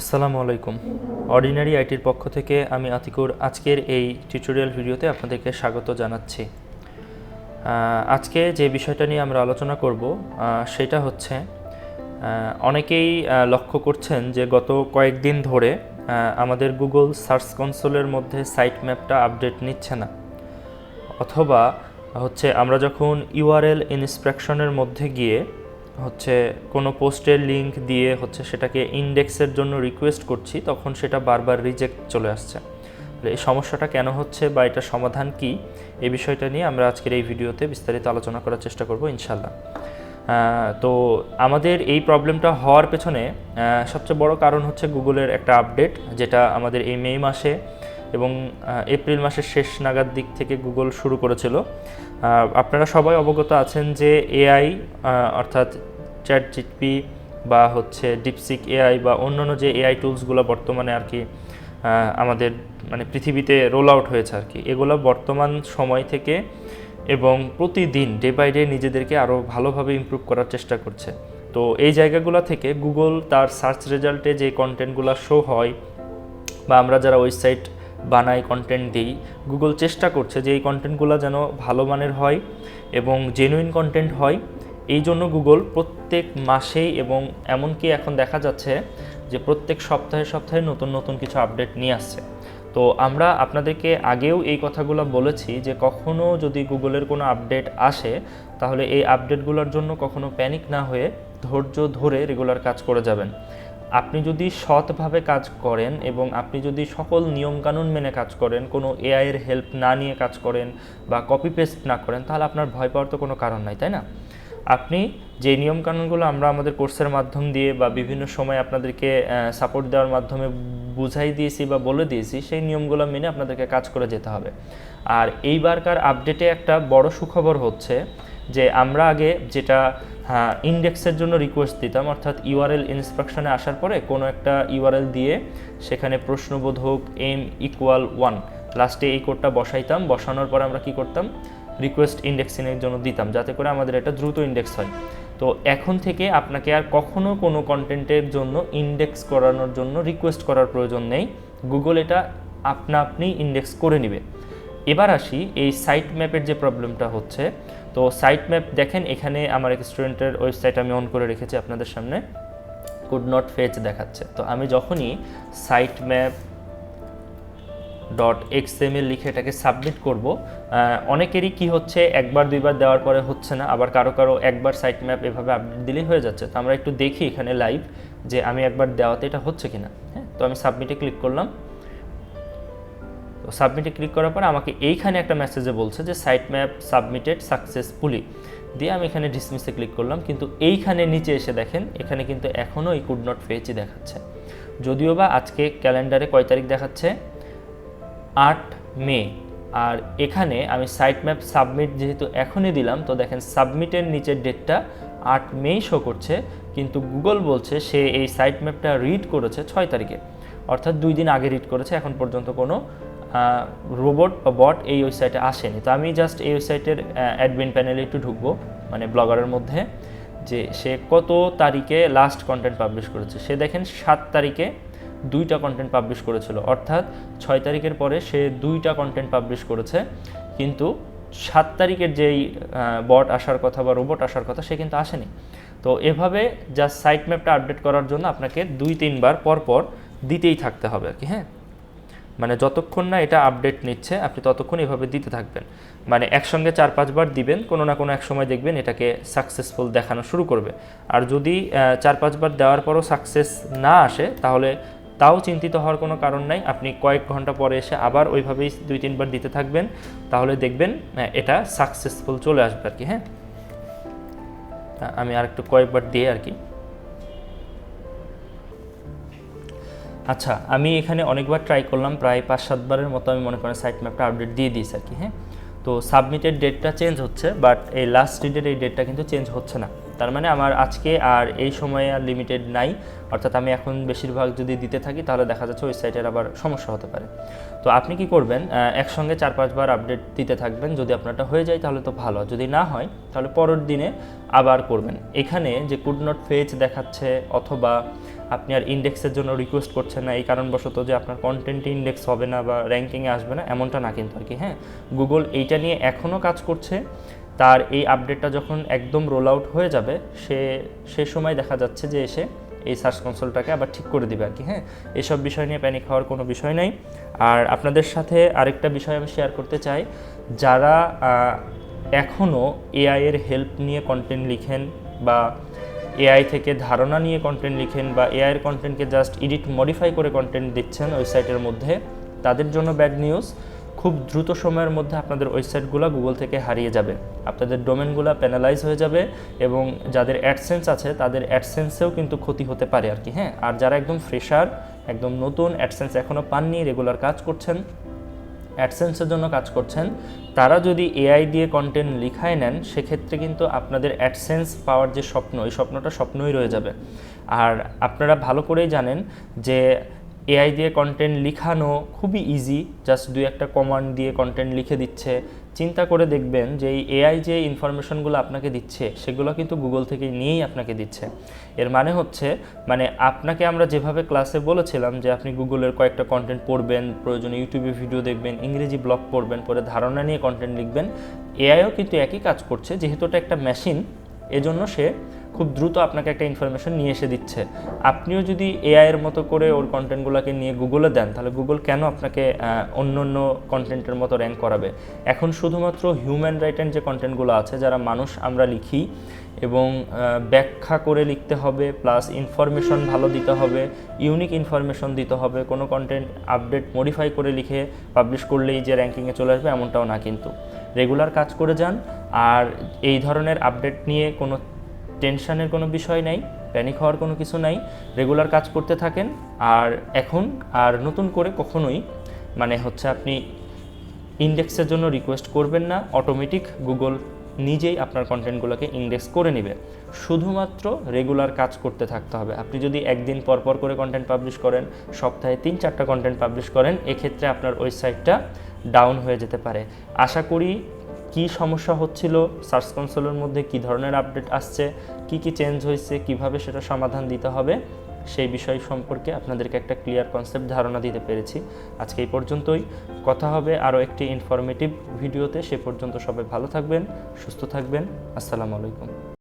আসসালামু আলাইকুম। অর্ডিনারি আইটির পক্ষ থেকে আমি আতিকুর আজকের এই টিউটোরিয়াল ভিডিওতে আপনাদেরকে স্বাগত জানাচ্ছি। আজকে যে বিষয়টা নিয়ে আমরা আলোচনা করব সেটা হচ্ছে অনেকেই লক্ষ্য করছেন যে গত কয়েকদিন ধরে আমাদের গুগল সার্চ কনসোলের মধ্যে সাইট ম্যাপটা আপডেট নিচ্ছে না। অথবা হচ্ছে আমরা যখন ইউআরএল ইনস্পেকশনের মধ্যে গিয়ে হচ্ছে কোনো পোস্টের লিঙ্ক দিয়ে হচ্ছে সেটাকে ইন্ডেক্সের জন্য রিকোয়েস্ট করছি, তখন সেটা বারবার রিজেক্ট চলে আসছে। এই সমস্যাটা কেন হচ্ছে বা এটা সমাধান কি, এই বিষয়টা নিয়ে আমরা আজকের এই ভিডিওতে বিস্তারিত আলোচনা করার চেষ্টা করব ইনশাল্লাহ তো আমাদের এই প্রবলেমটা হওয়ার পেছনে সবচেয়ে বড় কারণ হচ্ছে গুগলের একটা আপডেট, যেটা আমাদের এই মে মাসে এবং এপ্রিল মাসের শেষ নাগাদ দিক থেকে গুগল শুরু করেছিল। আপনারা সবাই অবগত আছেন যে এআই অর্থাৎ চ্যাট জিপি বা হচ্ছে ডিপসিক এআই বা অন্যান্য যে এআই টুলসগুলো বর্তমানে আর কি আমাদের মানে পৃথিবীতে রোল আউট হয়েছে আর কি, এগুলো বর্তমান সময় থেকে এবং প্রতিদিন ডে বাই ডে নিজেদেরকে আরও ভালোভাবে ইমপ্রুভ করার চেষ্টা করছে। তো এই জায়গাগুলো থেকে গুগল তার সার্চ রেজাল্টে যে কন্টেন্টগুলো শো হয় বা আমরা যারা ওয়েবসাইট বানাই কন্টেন্ট দিই। গুগল চেষ্টা করছে যে এই কন্টেন্টগুলো যেন ভালো মানের হয় এবং জেনুইন কন্টেন্ট হয়। এই জন্য গুগল প্রত্যেক মাসেই এবং এমনকি এখন দেখা যাচ্ছে যে প্রত্যেক সপ্তাহে সপ্তাহে নতুন নতুন কিছু আপডেট নিয়ে আসছে। তো আমরা আপনাদেরকে আগেও এই কথাগুলো বলেছি যে কখনো যদি গুগলের কোনো আপডেট আসে, তাহলে এই আপডেটগুলোর জন্য কখনো প্যানিক না হয়ে ধৈর্য ধরে রেগুলার কাজ করে যাবেন। আপনি যদি সৎভাবে কাজ করেন এবং আপনি যদি সকল নিয়মকানুন মেনে কাজ করেন, কোনো এআইয়ের হেল্প না নিয়ে কাজ করেন বা কপি পেস্ট না করেন, তাহলে আপনার ভয় পাওয়ার তো কোনো কারণ নাই, তাই না? আপনি যে নিয়মকানুনগুলো আমরা আমাদের কোর্সের মাধ্যম দিয়ে বা বিভিন্ন সময় আপনাদেরকে সাপোর্ট দেওয়ার মাধ্যমে বুঝাই দিয়েছি বা বলে দিয়েছি, সেই নিয়মগুলো মেনে আপনাদেরকে কাজ করে যেতে হবে। আর এইবারকার আপডেটে একটা বড় সুখবর হচ্ছে যে আমরা আগে যেটা হ্যাঁ ইন্ডেক্সের জন্য রিকোয়েস্ট দিতাম, অর্থাৎ ইউআরএল ইনস্ট্রাকশনে আসার পরে কোনো একটা ইউআরএল দিয়ে সেখানে প্রশ্নবোধক এম ইকুয়াল ওয়ান লাস্টে এই কোডটা বসাইতাম, বসানোর পরে আমরা কি করতাম? রিকোয়েস্ট ইন্ডেক্সিংয়ের জন্য দিতাম, যাতে করে আমাদের এটা দ্রুত ইন্ডেক্স হয়। তো এখন থেকে আপনাকে আর কখনও কোনো কন্টেন্টের জন্য ইন্ডেক্স করানোর জন্য রিকোয়েস্ট করার প্রয়োজন নেই। গুগল এটা আপনা আপনি ইন্ডেক্স করে নেবে। এবার আসি এই সাইট ম্যাপের যে প্রবলেমটা হচ্ছে তো সাইট ম্যাপ দেখেন, এখানে আমার এক স্টুডেন্টের ওয়েবসাইট আমি অন করে রেখেছি আপনাদের সামনে। কুড নট ফেচ দেখাচ্ছে। তো আমি যখনই site map dot X XML লিখে এটাকে সাবমিট করব অনেকেরই কি হচ্ছে, একবার, দুইবার দেওয়ার পরে হচ্ছে না, আবার কারও কারও একবার সাইট ম্যাপ এভাবে আপডেট দিলেই হয়ে যাচ্ছে। তো আমরা একটু দেখি এখানে লাইভ যে আমি একবার দেওয়াতে এটা হচ্ছে কিনা। হ্যাঁ তো আমি সাবমিটে ক্লিক করলাম। তো সাবমিটে ক্লিক করার পর আমাকে এইখানে একটা মেসেজে বলছে যে সাইট ম্যাপ সাবমিটেড সাকসেসফুলি দিয়ে আমি এখানে ডিসমিসে ক্লিক করলাম, কিন্তু এইখানে নিচে এসে দেখেন, এখানে কিন্তু এখনও এই কুড নট ফেচই দেখাচ্ছে। যদিও বা আজকে ক্যালেন্ডারে কয় তারিখ দেখাচ্ছে? আট মে। আর এখানে আমি সাইট ম্যাপ সাবমিট যেহেতু এখনই দিলাম, তো দেখেন সাবমিটের নিচের ডেটটা আট মেই শো করছে, কিন্তু গুগল বলছে সে এই সাইট ম্যাপটা রিড করেছে ছয় তারিখে। অর্থাৎ দুই দিন আগে রিড করেছে, এখন পর্যন্ত কোনো রোবট বা বট এই ওয়েবসাইটে আসেনি। তো আমি জাস্ট এই ওয়েবসাইটের অ্যাডমিন প্যানেলে একটু ঢুকবো মানে ব্লগারের মধ্যে, যে সে কত তারিখে লাস্ট কন্টেন্ট পাবলিশ করেছে। সে দেখেন সাত তারিখে দুইটা কন্টেন্ট পাবলিশ করেছিল, অর্থাৎ ছয় তারিখের পরে সে দুইটা কন্টেন্ট পাবলিশ করেছে। কিন্তু সাত তারিখের যেই বট আসার কথা বা রোবট আসার কথা সে কিন্তু আসেনি। তো এভাবে জাস্ট সাইট ম্যাপটা আপডেট করার জন্য আপনাকে দুই তিনবার পর পর দিতেই থাকতে হবে আর কি হ্যাঁ? মানে যতক্ষণ না এটা আপডেট নিচ্ছে, আপনি ততক্ষণ এভাবে দিতে থাকবেন। মানে একসঙ্গে চার পাঁচবার দিবেন, কোনো না কোনো এক সময় দেখবেন এটাকে সাকসেসফুল দেখানো শুরু করবে। আর যদি চার পাঁচবার দেওয়ার পরও সাকসেস না আসে, তাহলে তাও চিন্তিত হওয়ার কোনো কারণ নাই। আপনি কয়েক ঘণ্টা পরে এসে আবার ওইভাবেই দুই তিনবার দিতে থাকবেন, তাহলে দেখবেন এটা সাকসেসফুল চলে আসবে আর কি হ্যাঁ? আমি আরেকটু কয়েকবার দিয়ে আর কি। আচ্ছা আমি এখানে অনেকবার ট্রাই করলাম, প্রায় পাঁচ সাতবারের মতো আমি মনে করেন সাইট ম্যাপটা আপডেট দিয়ে দিয়েছি আর কি হ্যাঁ? তো সাবমিটেড ডেটটা চেঞ্জ হচ্ছে বাট এই লাস্ট ডেটের এই ডেটটা কিন্তু চেঞ্জ হচ্ছে না। তার মানে আমার আজকে আর এই সময়ে আর লিমিটেড নাই, অর্থাৎ আমি এখন বেশিরভাগ যদি দিতে থাকি, তাহলে দেখা যাচ্ছে ওই সাইটের আবার সমস্যা হতে পারে। তো আপনি কি করবেন একসঙ্গে চার পাঁচবার আপডেট দিতে থাকবেন, যদি আপনারটা হয়ে যায় তাহলে তো ভালো যদি না হয়, তাহলে পরের দিনে আবার করবেন। এখানে যে কুড নট ফেজ দেখাচ্ছে, অথবা আপনি আর ইন্ডেক্সের জন্য রিকোয়েস্ট করছেন না, এই কারণবশত যে আপনার কন্টেন্টে ইন্ডেক্স হবে না বা র্যাঙ্কিংয়ে আসবে না, এমনটা না কিন্তু আর কি হ্যাঁ? গুগল এইটা নিয়ে এখনও কাজ করছে। তার এই আপডেটটা যখন একদম রোল আউট হয়ে যাবে, সে সে সময় দেখা যাচ্ছে যে এসে এই সার্চ কনসোলটাকে আবার ঠিক করে দিবে আর কি হ্যাঁ? এসব বিষয় নিয়ে প্যানিক হওয়ার কোনো বিষয় নাই। আর আপনাদের সাথে আরেকটা বিষয় আমি শেয়ার করতে চাই, যারা এখনও এআইয়ের হেল্প নিয়ে কন্টেন্ট লিখেন বা এআই থেকে ধারণা নিয়ে কন্টেন্ট লিখেন বা এআই এর কন্টেন্টকে জাস্ট এডিট মডিফাই করে কন্টেন্ট দিচ্ছেন ওয়েবসাইটের মধ্যে, তাদের জন্য ব্যাড নিউজ খুব দ্রুত সময়ের মধ্যে আপনাদের ওয়েবসাইটগুলো গুগল থেকে হারিয়ে যাবে। আপনাদের ডোমেনগুলো প্যানালাইজ হয়ে যাবে এবং যাদের অ্যাডসেন্স আছে, তাদের অ্যাডসেন্সেও কিন্তু ক্ষতি হতে পারে আর কি হ্যাঁ? আর যারা একদম ফ্রেশার একদম নতুন অ্যাডসেন্স এখনও পাননি রেগুলার কাজ করছেন অ্যাডসেন্সের জন্য কাজ করছেন। তারা যদি এআই দিয়ে কন্টেন্ট লিখায় নেন, সেক্ষেত্রে কিন্তু আপনাদের অ্যাডসেন্স পাওয়ার যে স্বপ্ন, এই স্বপ্নটা স্বপ্নই রয়ে যাবে। আর আপনারা ভালো করেই জানেন যে এআই দিয়ে কন্টেন্ট লিখানো খুবই ইজি জাস্ট দুই একটা কমান্ড দিয়ে কন্টেন্ট লিখে দিচ্ছে। চিন্তা করে দেখবেন যে এই এআই যে ইনফরমেশনগুলো আপনাকে দিচ্ছে, সেগুলো কিন্তু গুগল থেকে নিয়েই আপনাকে দিচ্ছে। এর মানে হচ্ছে মানে আপনাকে আমরা যেভাবে ক্লাসে বলেছিলাম যে আপনি গুগলের কয়েকটা কন্টেন্ট পড়বেন, প্রয়োজনে ইউটিউবে ভিডিও দেখবেন, ইংরেজি ব্লগ পড়বেন, পরে ধারণা নিয়ে কন্টেন্ট লিখবেন এআইও কিন্তু একই কাজ করছে, যেহেতু এটা একটা মেশিন এজন্য সে খুব দ্রুত আপনাকে একটা ইনফরমেশন নিয়ে এসে দিচ্ছে। আপনিও যদি এআইয়ের মতো করে ওর কন্টেন্টগুলোকে নিয়ে গুগলে দেন, তাহলে গুগল কেন আপনাকে অন্য অন্য কন্টেন্টের মতো র্যাঙ্ক করাবে? এখন শুধুমাত্র হিউম্যান রাইটের যে কন্টেন্টগুলো আছে, যারা মানুষ আমরা লিখি এবং ব্যাখ্যা করে লিখতে হবে প্লাস ইনফরমেশন ভালো দিতে হবে ইউনিক ইনফরমেশন দিতে হবে, কোনো কন্টেন্ট আপডেট মডিফাই করে লিখে পাবলিশ করলেই যে র্যাঙ্কিংয়ে চলে আসবে এমনটাও না কিন্তু। রেগুলার কাজ করে যান, আর এই ধরনের আপডেট নিয়ে কোনো টেনশনের কোনো বিষয় নাই প্যানিক হওয়ার কোনো কিছু নাই রেগুলার কাজ করতে থাকেন, আর এখন আর নতুন করে কখনোই মানে হচ্ছে আপনি ইন্ডেক্সের জন্য রিকোয়েস্ট করবেন না অটোমেটিক গুগল নিজেই আপনার কন্টেন্টগুলোকে ইন্ডেক্স করে নেবে। শুধুমাত্র রেগুলার কাজ করতে থাকতে হবে। আপনি যদি একদিন পর পর করে কন্টেন্ট পাবলিশ করেন, সপ্তাহে তিন চারটা কন্টেন্ট পাবলিশ করেন, এক্ষেত্রে আপনার ওয়েবসাইটটা ডাউন হয়ে যেতে পারে। আশা করি কি সমস্যা হচ্ছিল, সার্চ কনসোলের মধ্যে কি ধরনের আপডেট আসছে, কি কি চেঞ্জ হয়েছে, কীভাবে সেটা সমাধান দিতে হবে, সেই বিষয় সম্পর্কে আপনাদেরকে একটা ক্লিয়ার কনসেপ্ট ধারণা দিতে পেরেছি। আজকে এই পর্যন্তই। কথা হবে আরও একটি ইনফরমেটিভ ভিডিওতে সে পর্যন্ত সবাই ভালো থাকবেন, সুস্থ থাকবেন। আসসালামু আলাইকুম।